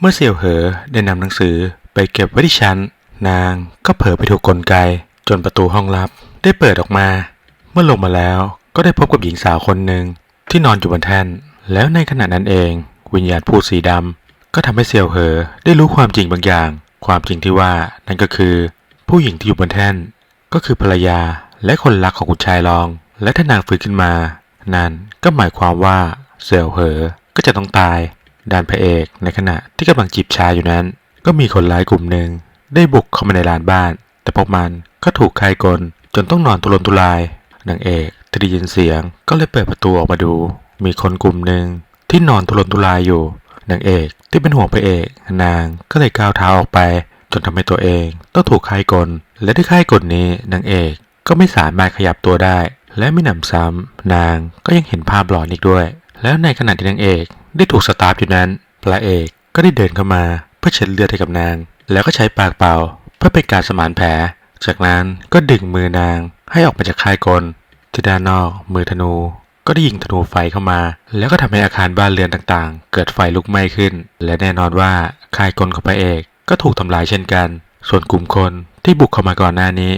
เมื่อเสี่ยวเหอได้นำหนังสือไปเก็บไว้ที่ชั้น นางก็เผลอไปถูกกลไก จนประตูห้องลับ ได้เปิดออกมา เมื่อลงมาแล้วก็ได้พบกับหญิงสาวคนหนึ่งที่นอนอยู่บนแท่น แล้วในขณะนั้นเอง วิญญาณผู้สีดำก็ทำให้เสี่ยวเหอได้รู้ความจริงบางอย่าง ความจริงที่ว่านั่นก็คือ ผู้หญิงที่อยู่บนแท่น ก็คือภรรยาและคนรักของคุณชายรอง และถ้านางฟื้นขึ้นมา นั่นก็หมายความว่าเสี่ยวเหอก็จะต้องตาย ด้านพระเอก ในขณะที่กำลังจีบชายอยู่นั้น ก็มีคนร้ายกลุ่มหนึ่ง ได้บุกเข้ามาในลานบ้าน แต่พวกมันก็ถูกใครกลจนต้องนอนทุรนทุรายนางเอกที่ได้ยินเสียงก็เลยเปิดประตูออกมาดู มีคนกลุ่มหนึ่งที่นอนทุรนทุรายอยู่นางเอกที่เป็นห่วงพระเอก นางก็เลยก้าวเท้าออกไป จนทำให้ตัวเองต้องถูกใครกล และด้วยใครกลนี้นางเอกก็ไม่สามารถขยับตัวได้ และไม่หนำซ้ำนางก็ยังเห็นภาพหลอนอีกด้วย แล้วในขณะที่นางเอก ได้ถูกสตาร์ฟอยู่นั้น พระเอกก็ได้เดินเข้ามาเพื่อเช็ดเลือดให้กับนาง แล้วก็ใช้ปากเป่า เพื่อเป็นการสมานแผล จากนั้นก็ดึงมือนางให้ออกมาจากค่ายกลที่ด้านนอกมือธนู ก็ได้ยิงธนูไฟเข้ามา แล้วก็ทำให้อาคารบ้านเรือนต่างๆ เกิดไฟลุกไหม้ขึ้น และแน่นอนว่าค่ายกลของพระเอกก็ถูกทำลายเช่นกัน ส่วนกลุ่มคนที่บุกเข้ามาก่อนหน้านี้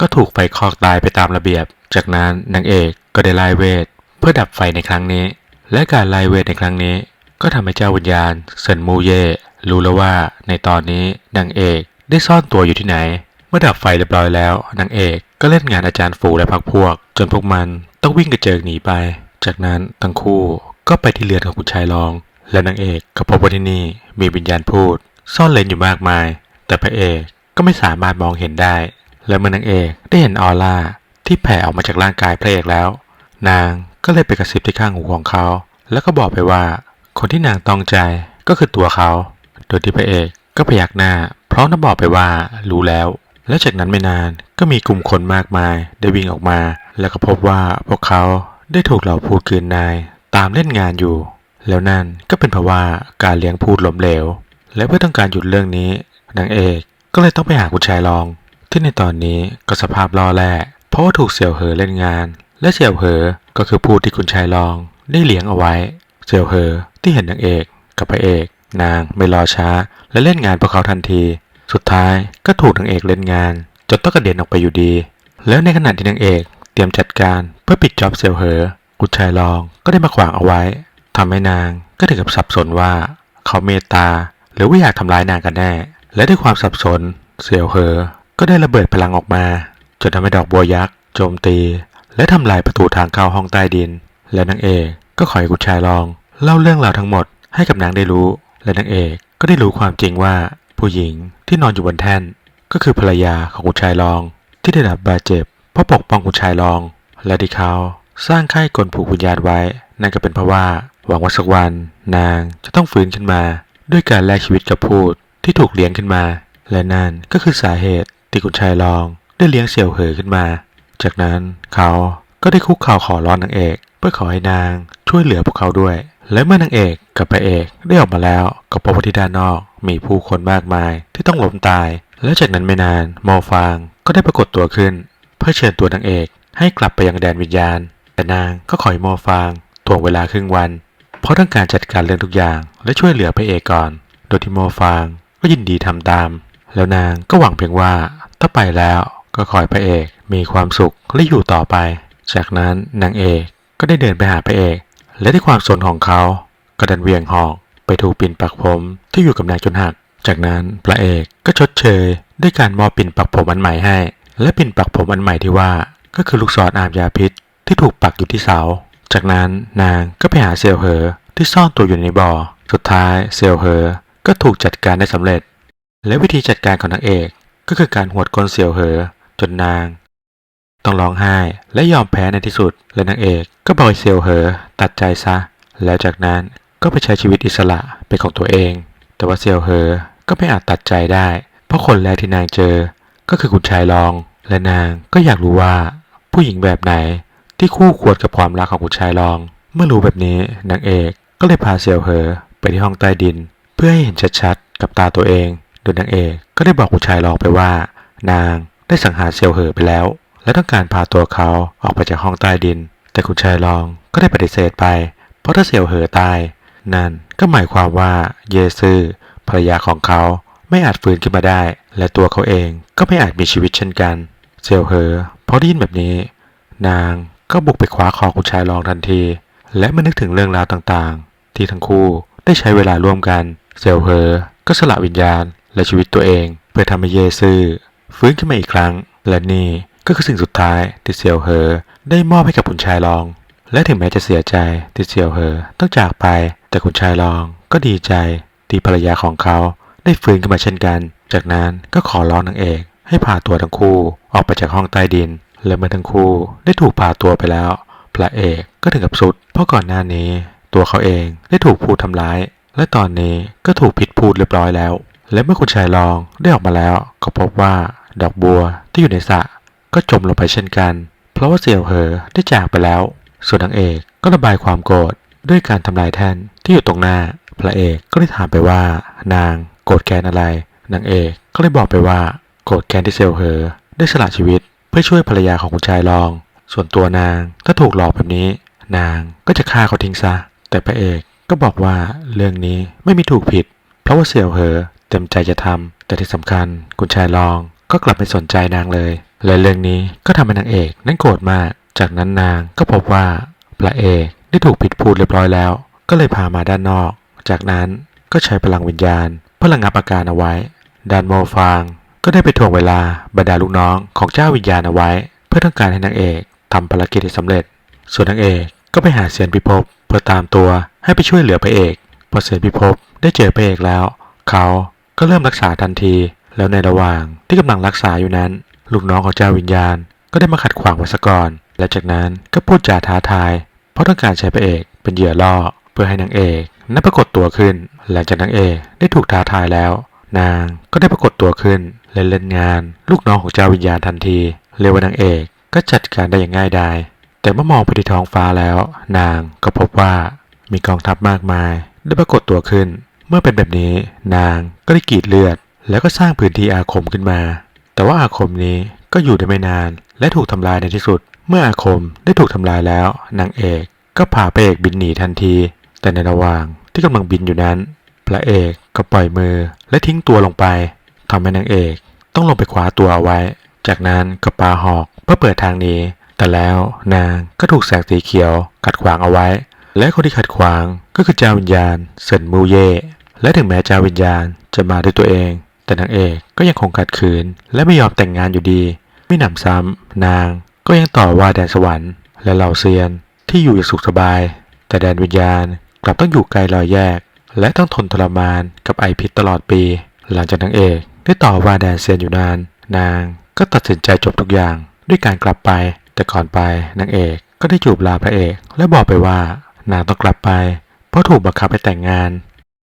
ก็ถูกไฟคลอกตายไปตามระเบียบ จากนั้นนางเอกก็ได้ไล่เวท เพื่อดับไฟในครั้งนี้ และการไล่เวทในครั้งนี้ ก็ทำให้เจ้าวิญญาณเซินมูเย่รู้แล้วว่าในตอนนี้นางเอกได้ซ่อนตัวอยู่ที่ไหน เมื่อดับไฟเรียบร้อยแล้วนางเอกก็เล่นงานอาจารย์ฟูและพักพวก จนพวกมันต้องวิ่งกระเจิงหนีไป จากนั้นทั้งคู่ก็ไปที่เรือนของคุณชายรอง และนางเอกก็พบว่าที่นี่มีวิญญาณพูด ซ่อนเลนอยู่มากมาย แต่พระเอกก็ไม่สามารถมองเห็นได้ และเมื่อนางเอกได้เห็นออร่าที่แผ่ออกมาจากร่างกายพระเอกแล้ว นางก็เลยไปกระซิบที่ข้างหูของเขา แล้วก็บอกไปว่า คนที่นางตองใจก็คือตัวเขา โดยที่พระเอกก็พยักหน้าพร้อมจะบอกไปว่ารู้แล้ว และจากนั้นไม่นานก็มีกลุ่มคนมากมายได้วิ่งออกมา แล้วก็พบว่าพวกเขาได้ถูกเหล่าพูดคืนนายตามเล่นงานอยู่ แล้วนั่นก็เป็นเพราะว่าการเลี้ยงพูดล้มเหลว และเพื่อต้องการหยุดเรื่องนี้นางเอกก็เลยต้องไปหาคุณชายรอง ที่ในตอนนี้ก็สภาพล่อแร่เพราะว่าถูกเสี่ยวเหอเล่นงาน และเสี่ยวเหอก็คือผู้ที่คุณชายรองได้เลี้ยงเอาไว้ เสี่ยวเหอที่เห็นนางเอกกับพระเอก นางไม่รอช้า และเล่นงานพวกเขาทันที สุดท้ายก็ถูกนางเอกเล่นงาน จนต้องกระเด็นออกไปอยู่ดี แล้วในขณะที่นางเอกเตรียมจัดการเพื่อปิดจ็อบเสี่ยวเหอคุชายรองก็ได้มาขวางเอาไว้ทำให้นางก็ถึงกับสับสนว่า เขาเมตตา หรือว่าอยากทำร้ายนางกันแน่ และด้วยความสับสนเสี่ยวเหอก็ได้ระเบิดพลังออกมาจนทำให้ดอกบัวยักษ์โจมตี และทำลายประตูทางเข้าห้องใต้ดิน และนางเอกก็ขอให้คุชายรอง เล่าเรื่องราวทั้งหมดให้กับนางได้รู้ และนางเอกก็ได้รู้ความจริงว่าผู้หญิงที่นอนอยู่บนแท่น ก็คือภรรยาของคุณชายรอง ที่ได้รับบาดเจ็บเพราะปกป้องคุณชายรอง และที่เขาสร้างค่ายกลผูกวิญญาณไว้ นั่นก็เป็นเพราะว่าหวังว่าสักวัน นางจะต้องฟื้นขึ้นมา ด้วยการแลกชีวิตกับพูดที่ถูกเลี้ยงขึ้นมา และนั่นก็คือสาเหตุที่คุณชายรองได้เลี้ยงเสี่ยวเหอขึ้นมา จากนั้นเขาก็ได้คุกเข่าขอร้อนนางเอก เพื่อขอให้นางช่วยเหลือพวกเขาด้วย และเมื่อนางเอกกับพระเอกได้ออกมาแล้วก็พบว่าที่ด้านนอก มีผู้คนมากมายที่ต้องล้มตาย และจากนั้นไม่นานโมฟางก็ได้ปรากฏตัวขึ้น เพื่อเชิญตัวนางเอกให้กลับไปยังแดนวิญญาณ แต่นางก็ขอให้โมฟางถ่วงเวลาครึ่งวัน เพราะต้องการจัดการเรื่องทุกอย่าง และช่วยเหลือพระเอกก่อน โดยที่โมฟางก็ยินดีทำตาม แล้วนางก็หวังเพียงว่าถ้าไปแล้วก็ขอให้พระเอกมีความสุขและอยู่ต่อไป จากนั้นนางเอกก็ได้เดินไปหาพระเอก และด้วยความสนของเขาก็ดันเวียงหอกไปถูกปิ่นปักผมที่อยู่กับนางจนหัก จากนั้นพระเอกก็ชดเชยด้วยการมอบปิ่นปักผมอันใหม่ให้ และปิ่นปักผมอันใหม่ที่ว่าก็คือลูกศรออาบยาพิษที่ถูกปักอยู่ที่เสา จากนั้นนางก็ไปหาเซลเหอที่ซ่อนตัวอยู่ในบ่อ สุดท้ายเซลเหอก็ถูกจัดการได้สำเร็จ และวิธีจัดการของนางเอกก็คือการหวดก้นเซียวเหอจนนาง ต้องร้องไห้ และยอมแพ้ในที่สุด และนางเอกก็บอกเซียวเหอ ตัดใจซะ แล้วจากนั้นก็ไปใช้ชีวิตอิสระเป็นของตัวเอง แต่ว่าเซียวเหอ ก็ไม่อาจตัดใจได้ เพราะคนแรกที่นางเจอ ก็คือคุณชายรอง และนางก็อยากรู้ว่า ผู้หญิงแบบไหนที่คู่ควรกับความรักของคุณชายรอง เมื่อรู้แบบนี้นางเอกก็เลยพาเซียวเหอไปที่ห้องใต้ดิน เพื่อให้เห็นชัดๆกับตาตัวเอง โดยนางเอกก็ได้บอกคุณชายรองไปว่า นางได้สังหารเซียวเหอไปแล้ว และต้องการพาตัวเขาออกไปจากห้องใต้ดิน แต่คุณชายรองก็ได้ปฏิเสธไป เพราะถ้าเซียวเหอตาย นั่นก็หมายความว่าเยซือพรรยาของเขาไม่อาจฟื้นขึ้นมาได้ และตัวเขาเองก็ไม่อาจมีชีวิตเช่นกันเซลเหอพอได้ยินแบบนี้ นางก็บุกไปคว้าคอคุณชายรองทันที และเมื่อนึกถึงเรื่องราวต่างๆ ที่ทั้งคู่ได้ใช้เวลาร่วมกันเซลเหอก็สละวิญญาณและชีวิตตัวเอง เพื่อทำให้เยซือฟื้นขึ้นมาอีกครั้ง และนี่ ก็คือสิ่งสุดท้ายที่เซียวเหอได้มอบให้กับคุณชายรอง และถึงแม้จะเสียใจที่เซียวเหอต้องจากไป แต่คุณชายรองก็ดีใจที่ภรรยาของเขาได้ฟื้นขึ้นมาเช่นกัน จากนั้นก็ขอร้องนางเอก ให้พาตัวทั้งคู่ออกไปจากห้องใต้ดิน และเมื่อทั้งคู่ได้ถูกพาตัวไปแล้ว พระเอกก็ถึงกับสุด เพราะก่อนหน้านี้ ตัวเขาเองได้ถูกพูดทำร้าย และตอนนี้ก็ถูกผิดพูดเรียบร้อยแล้ว และเมื่อคุณชายรองได้ออกมาแล้ว ก็พบว่าดอกบัวที่อยู่ในสระ ก็จมลงไปเช่นกัน เพราะว่าเสี่ยวเหอได้จากไปแล้ว ส่วนนางเอกก็ระบายความโกรธด้วยการทำลายแท่นที่อยู่ตรงหน้า พระเอกก็ได้ถามไปว่า นางโกรธแค้นอะไร นางเอกก็เลยบอกไปว่า โกรธแค้นที่เซลเหอได้สละชีวิตเพื่อช่วยภรรยาของคุณชายรอง ส่วนตัวนางถ้าถูกหลอกแบบนี้ นางก็จะฆ่าเขาทิ้งซะ แต่พระเอกก็บอกว่าเรื่องนี้ไม่มีถูกผิด เพราะว่าเสี่ยวเหอเต็มใจจะทำแต่ที่สำคัญคุณชายรองก็กลับไม่สนใจนางเลย และเรื่องนี้ก็ทำให้นางเอกนั้นโกรธมาก จากนั้นนางก็พบว่าพระเอกได้ถูกผิดพูดเรียบร้อยแล้ว ก็เลยพามาด้านนอก จากนั้นก็ใช้พลังวิญญาณเพื่อระงับอาการเอาไว้ดานโมฟางก็ได้ไปถ่วงเวลาบรรดาลูกน้องของเจ้าวิญญาณเอาไว้ เพื่อต้องการให้นางเอกทำภารกิจให้สำเร็จ ส่วนนางเอกก็ไปหาเซียนพิภพเพื่อตามตัวให้ไปช่วยเหลือพระเอกพอเซียนพิภพได้เจอพระเอกแล้ว เขาก็เริ่มรักษาทันที แล้วในระหว่างที่กำลังรักษาอยู่นั้น ลูกน้องของเจ้าวิญญาณ ก็ได้มาขัดขวางว้ซะก่อนและจากนั้นก็พูดจาท้าทาย เพราะต้องการใช้พระเอกเป็นเหยื่อล่อ เพื่อให้นางเอกนั้นปรากฏตัวขึ้น หลังจากนางเอกได้ถูกท้าทายแล้ว นางก็ได้ปรากฏตัวขึ้นเล่นเล่นงาน ลูกน้องของเจ้าวิญญาณทันทีเรียกว่านางเอกก็จัดการได้อย่างง่ายดายแต่เมื่อมองไปที่ท้องฟ้าแล้ว นางก็พบว่ามีกองทัพมากมาย ได้ปรากฏตัวขึ้น เมื่อเป็นแบบนี้ นางก็ได้กรีดเลือด แล้วก็สร้างพื้นที่อาคมขึ้นมา แต่ว่าอาคมนี้ก็อยู่ได้ไม่นานและถูกทำลายในที่สุด เมื่ออาคมได้ถูกทำลายแล้วนางเอกก็พาพระเอกบินหนีทันที แต่ในระหว่างที่กำลังบินอยู่นั้น พระเอกก็ปล่อยมือและทิ้งตัวลงไปทำให้นางเอกต้องลงไปคว้าตัวเอาไว้ จากนั้นก็ปาหอกเพื่อเปิดทางหนี้แต่แล้วนางก็ถูกแสงสีเขียวขัดขวางเอาไว้ และคนที่ขัดขวางก็คือเจ้าวิญญาณเซินมูเย่และถึงแม้เจ้าวิญญาณจะมาด้วยตัวเอง แต่นางเอกก็ยังคงขัดขืน และไม่ยอมแต่งงานอยู่ดี ไม่หนำซ้ำนางก็ยังต่อว่าแดนสวรรค์ และเหล่าเซียนที่อยู่อย่างสุขสบาย แต่แดนวิญญาณกลับต้องอยู่ไกลรอยแยก และต้องทนทรมานกับไอพิษตลอดปี หลังจากนางเอกได้ต่อว่าแดนเซียนอยู่นาน นางก็ตัดสินใจจบทุกอย่างด้วยการกลับไป แต่ก่อนไปนางเอกก็ได้จูบลาพระเอก และบอกไปว่านางต้องกลับไป เพราะถูกบังคับให้แต่งงาน